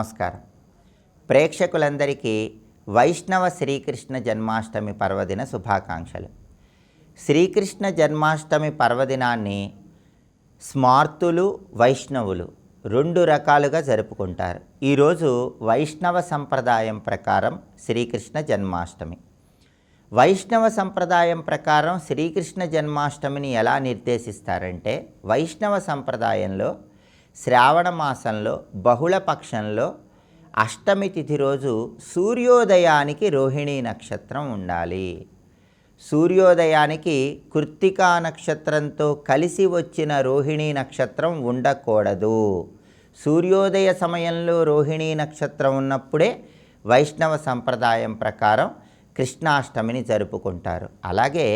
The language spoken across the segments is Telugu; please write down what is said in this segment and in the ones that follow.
నమస్కారం. ప్రేక్షకులందరికీ వైష్ణవ శ్రీకృష్ణ జన్మాష్టమి పర్వదిన శుభాకాంక్షలు. శ్రీకృష్ణ జన్మాష్టమి పర్వదినాన్ని స్మార్తులు వైష్ణవులు రెండు రకాలుగా జరుపుకుంటారు. ఈరోజు వైష్ణవ సంప్రదాయం ప్రకారం శ్రీకృష్ణ జన్మాష్టమి. వైష్ణవ సంప్రదాయం ప్రకారం శ్రీకృష్ణ జన్మాష్టమిని ఎలా నిర్దేశిస్తారంటే వైష్ణవ సంప్రదాయంలో శ్రావణ మాసంలో బహుళ పక్షంలో అష్టమి తిథి రోజు సూర్యోదయానికి రోహిణీ నక్షత్రం ఉండాలి. సూర్యోదయానికి కృత్తికా నక్షత్రంతో కలిసి వచ్చిన రోహిణీ నక్షత్రం ఉండకూడదు. సూర్యోదయ సమయంలో రోహిణీ నక్షత్రం ఉన్నప్పుడే వైష్ణవ సంప్రదాయం ప్రకారం కృష్ణాష్టమిని జరుపుకుంటారు. అలాగే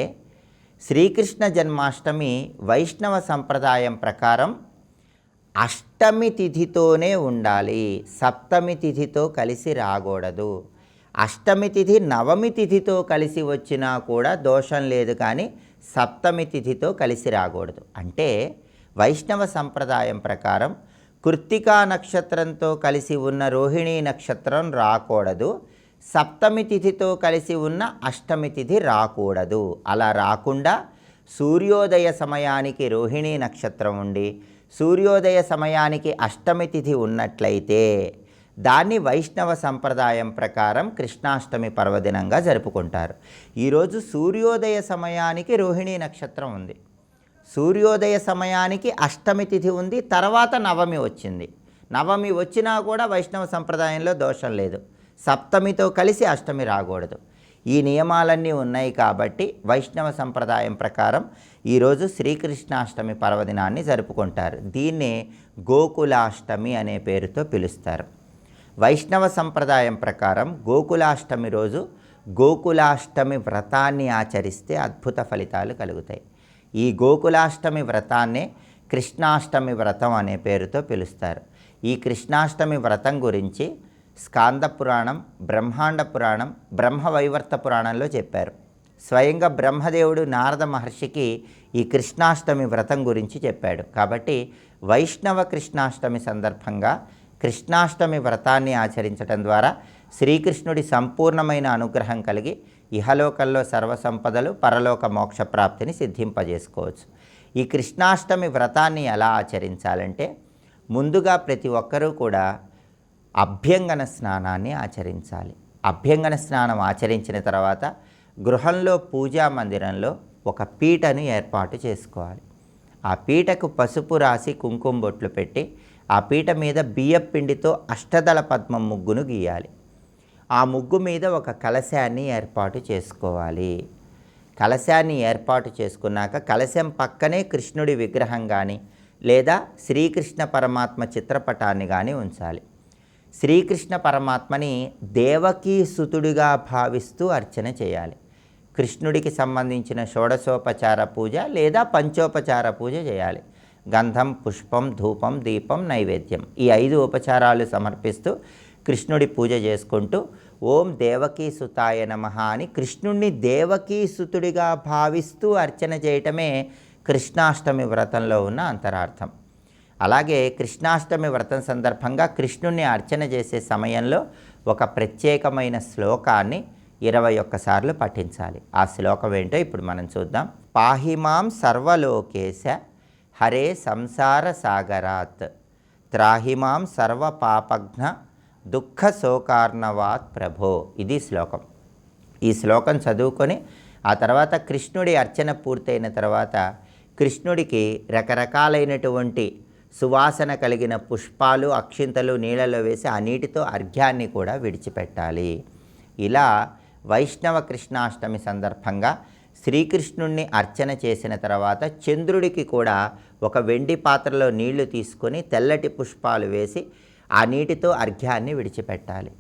శ్రీకృష్ణ జన్మాష్టమి వైష్ణవ సంప్రదాయం ప్రకారం అష్టమి తిథితోనే ఉండాలి. సప్తమి తిథితో కలిసి రాకూడదు. అష్టమి తిథి నవమి తిథితో కలిసి వచ్చినా కూడా దోషం లేదు కానీ సప్తమి తిథితో కలిసి రాకూడదు. అంటే వైష్ణవ సంప్రదాయం ప్రకారం కృత్తికా నక్షత్రంతో కలిసి ఉన్న రోహిణీ నక్షత్రం రాకూడదు. సప్తమి తిథితో కలిసి ఉన్న అష్టమి తిథి రాకూడదు. అలా రాకుండా సూర్యోదయ సమయానికి రోహిణీ నక్షత్రం ఉండి సూర్యోదయ సమయానికి అష్టమి తిథి ఉన్నట్లయితే దాన్ని వైష్ణవ సంప్రదాయం ప్రకారం కృష్ణాష్టమి పర్వదినంగా జరుపుకుంటారు. ఈరోజు సూర్యోదయ సమయానికి రోహిణీ నక్షత్రం ఉంది. సూర్యోదయ సమయానికి అష్టమి తిథి ఉంది తర్వాత నవమి వచ్చింది. నవమి వచ్చినా కూడా వైష్ణవ సంప్రదాయంలో దోషం లేదు. సప్తమితో కలిసి అష్టమి రాకూడదు. ఈ నియమాలన్నీ ఉన్నాయి కాబట్టి వైష్ణవ సంప్రదాయం ప్రకారం ఈరోజు శ్రీకృష్ణాష్టమి పర్వదినాన్ని జరుపుకుంటారు. దీన్నే గోకులాష్టమి అనే పేరుతో పిలుస్తారు. వైష్ణవ సంప్రదాయం ప్రకారం గోకులాష్టమి రోజు గోకులాష్టమి వ్రతాన్ని ఆచరిస్తే అద్భుత ఫలితాలు కలుగుతాయి. ఈ గోకులాష్టమి వ్రతాన్నే కృష్ణాష్టమి వ్రతం అనే పేరుతో పిలుస్తారు. ఈ కృష్ణాష్టమి వ్రతం గురించి స్కాంద పురాణం బ్రహ్మాండ పురాణం బ్రహ్మవైవర్త పురాణంలో చెప్పారు. స్వయంగా బ్రహ్మదేవుడు నారద మహర్షికి ఈ కృష్ణాష్టమి వ్రతం గురించి చెప్పాడు. కాబట్టి వైష్ణవ కృష్ణాష్టమి సందర్భంగా కృష్ణాష్టమి వ్రతాన్ని ఆచరించడం ద్వారా శ్రీకృష్ణుడి సంపూర్ణమైన అనుగ్రహం కలిగి ఇహలోకంలో సర్వసంపదలు పరలోక మోక్ష ప్రాప్తిని సిద్ధింపజేసుకోవచ్చు. ఈ కృష్ణాష్టమి వ్రతాన్ని ఎలా ఆచరించాలంటే ముందుగా ప్రతి ఒక్కరూ కూడా అభ్యంగన స్నానాన్ని ఆచరించాలి. అభ్యంగన స్నానం ఆచరించిన తర్వాత గృహంలో పూజా మందిరంలో ఒక పీటను ఏర్పాటు చేసుకోవాలి. ఆ పీటకు పసుపు రాసి కుంకుమ బొట్లు పెట్టి ఆ పీట మీద బియ్యం పిండితో అష్టదళ పద్మం ముగ్గును గీయాలి. ఆ ముగ్గు మీద ఒక కలశాన్ని ఏర్పాటు చేసుకోవాలి. కలశాన్ని ఏర్పాటు చేసుకున్నాక కలశం పక్కనే కృష్ణుడి విగ్రహం కానీ లేదా శ్రీకృష్ణ పరమాత్మ చిత్రపటాన్ని కానీ ఉంచాలి. శ్రీకృష్ణ పరమాత్మని దేవకీ సుతుడిగా భావిస్తూ అర్చన చేయాలి. కృష్ణుడికి సంబంధించిన షోడశోపచార పూజ లేదా పంచోపచార పూజ చేయాలి. గంధం పుష్పం ధూపం దీపం నైవేద్యం ఈ ఐదు ఉపచారాలు సమర్పిస్తూ కృష్ణుడి పూజ చేసుకుంటూ ఓం దేవకీ సుతాయ నమ అని కృష్ణుణ్ణి దేవకీసుతుడిగా భావిస్తూ అర్చన చేయటమే కృష్ణాష్టమి వ్రతంలో ఉన్న అంతరార్థం. అలాగే కృష్ణాష్టమి వ్రతం సందర్భంగా కృష్ణుణ్ణి అర్చన చేసే సమయంలో ఒక ప్రత్యేకమైన శ్లోకాన్ని ఇరవై ఒక్కసార్లు పఠించాలి. ఆ శ్లోకం ఏంటో ఇప్పుడు మనం చూద్దాం. పాహిమాం సర్వలోకేశ హరే సంసార సాగరాత్ త్రాహిమాం సర్వ పాపఘ్న దుఃఖ శోకార్ణవాత్ ప్రభో ఇది శ్లోకం. ఈ శ్లోకం చదువుకొని ఆ తర్వాత కృష్ణుడి అర్చన పూర్తయిన తర్వాత కృష్ణుడికి రకరకాలైనటువంటి సువాసన కలిగిన పుష్పాలు అక్షింతలు నీళ్ళలో వేసి ఆ నీటితో అర్ఘ్యాన్ని కూడా విడిచిపెట్టాలి. ఇలా వైష్ణవ కృష్ణాష్టమి సందర్భంగా శ్రీకృష్ణుణ్ణి అర్చన చేసిన తర్వాత చంద్రుడికి కూడా ఒక వెండి పాత్రలో నీళ్ళు తీసుకొని తెల్లటి పుష్పాలు వేసి ఆ నీటితో అర్ఘ్యాన్ని విడిచిపెట్టాలి.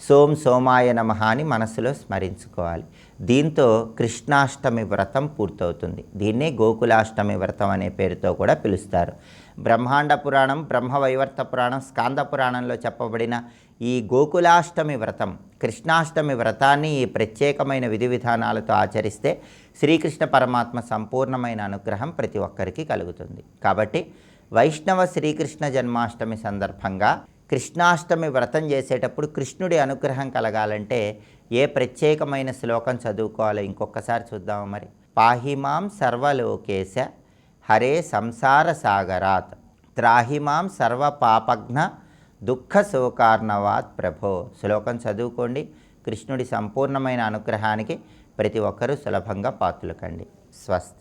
సోం సోమాయ నమ అని మనస్సులో స్మరించుకోవాలి. దీంతో కృష్ణాష్టమి వ్రతం పూర్తవుతుంది. దీన్నే గోకులాష్టమి వ్రతం అనే పేరుతో కూడా పిలుస్తారు. బ్రహ్మాండ పురాణం బ్రహ్మవైవర్త పురాణం స్కాంద పురాణంలో చెప్పబడిన ఈ గోకులాష్టమి వ్రతం కృష్ణాష్టమి వ్రతాన్ని ఈ ప్రత్యేకమైన విధి విధానాలతో ఆచరిస్తే శ్రీకృష్ణ పరమాత్మ సంపూర్ణమైన అనుగ్రహం ప్రతి ఒక్కరికి కలుగుతుంది. కాబట్టి వైష్ణవ శ్రీకృష్ణ జన్మాష్టమి సందర్భంగా కృష్ణాష్టమి వ్రతం చేసేటప్పుడు కృష్ణుడి అనుగ్రహం కలగాలంటే ఏ ప్రత్యేకమైన శ్లోకం చదువుకోవాలో ఇంకొకసారి చూద్దాము మరి. పాహిమాం సర్వలోకేశ హరే సంసార సాగరాత్. త్రాహిమాం సర్వ పాపఘ్న దుఃఖ శోకార్ణవాత్ ప్రభో. శ్లోకం చదువుకోండి. కృష్ణుడి సంపూర్ణమైన అనుగ్రహానికి ప్రతి ఒక్కరూ సులభంగా పాత్రలు స్వస్తి.